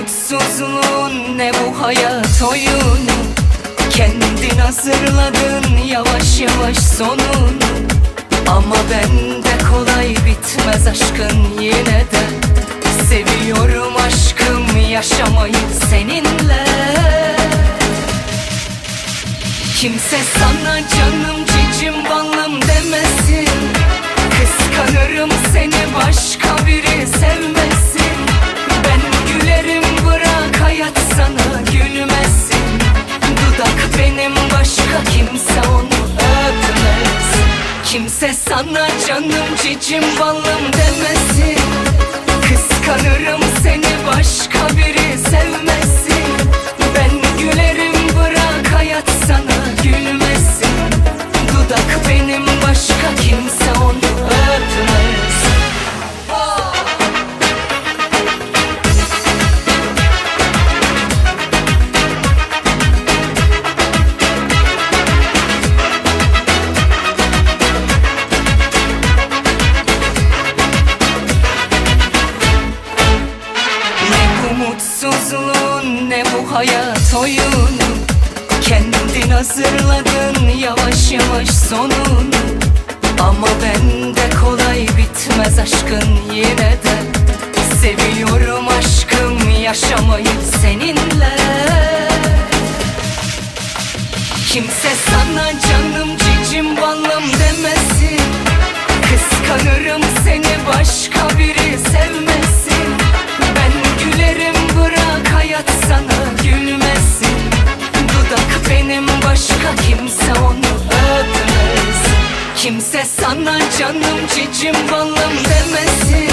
mutsuzluğun ne bu hayat oyunu? Kendin hazırladın yavaş yavaş sonunu. Ama bende kolay bitmez aşkın yine de. Seviyorum aşkım yaşamayı seninle. Kimse sana canım cicim balım demesin Sana canım cicim balım demesin. Kıskanırım seni başka biri sevmesin mutsuzluğun ne bu hayat oyunu Kendin hazırladın yavaş yavaş sonunu Ama bende kolay bitmez aşkın yine de. Seviyorum aşkım yaşamayı seninle. Kimse sana canım cicim balım demesin. Kıskanırım seni başka biri sevmesin. Ben gülerim bırak hayat sana Kimse sana canım cicim balım demesin.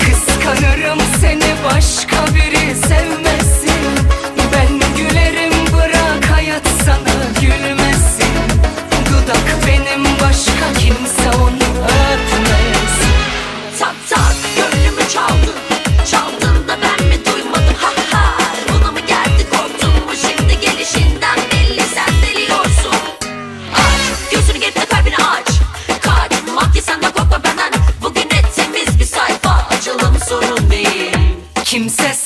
Kıskanırım seni başka biri sevmesin Kimse